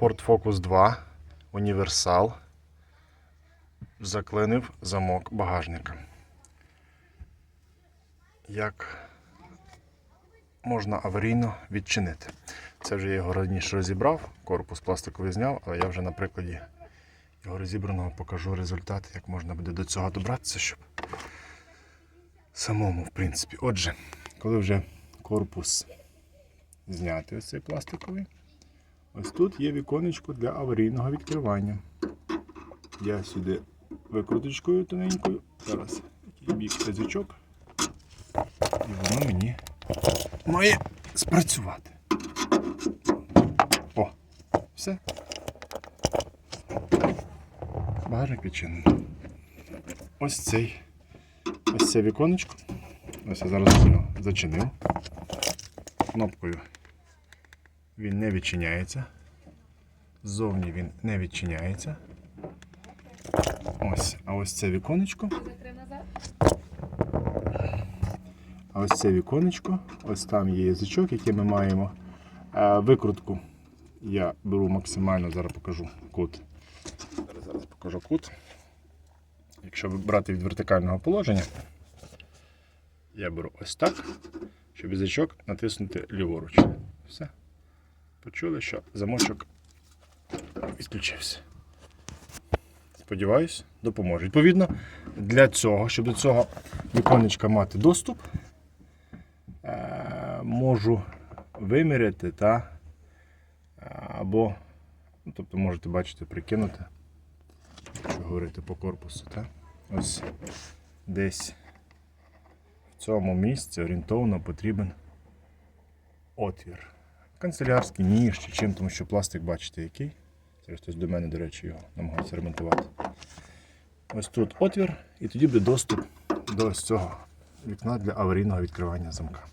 Ford Focus 2 універсал заклинив замок багажника. Як можна аварійно відчинити? Це вже я його раніше розібрав, корпус пластиковий зняв, але я вже на прикладі його розібраного покажу результат, як можна буде до цього добратися, щоб самому, в принципі. Отже, коли вже корпус знятий, ось цей пластиковий, ось тут є віконечко для аварійного відкривання. Я сюди викруточкою тоненькою, зараз такий бік язичок, і воно мені має спрацювати. О, все. Багажник відчинений. Ось цей. Ось це віконечко. Ось я зараз зачинив. Кнопкою він не відчиняється. Ззовні він не відчиняється. Ось, а ось це віконечко. А ось це віконечко, ось там є язичок, який ми маємо. А викрутку я беру максимально, зараз покажу кут. Зараз, зараз покажу кут. Якщо брати від вертикального положення, я беру ось так, щоб язичок натиснути ліворуч. Все. Почули, що замочок відключився. Сподіваюсь, допоможе. Відповідно, для цього, щоб до цього віконечка мати доступ, е, можу виміряти та е, або, ну, тобто можете бачити, прикинути, якщо говорити по корпусу, та? ось десь в цьому місці орієнтовно потрібен отвір. Канцелярський ніж чи чим, тому що пластик, бачите, який. Це хтось до мене, до речі, його намагався ремонтувати. Ось тут отвір, і тоді буде доступ до ось цього вікна для аварійного відкривання замка.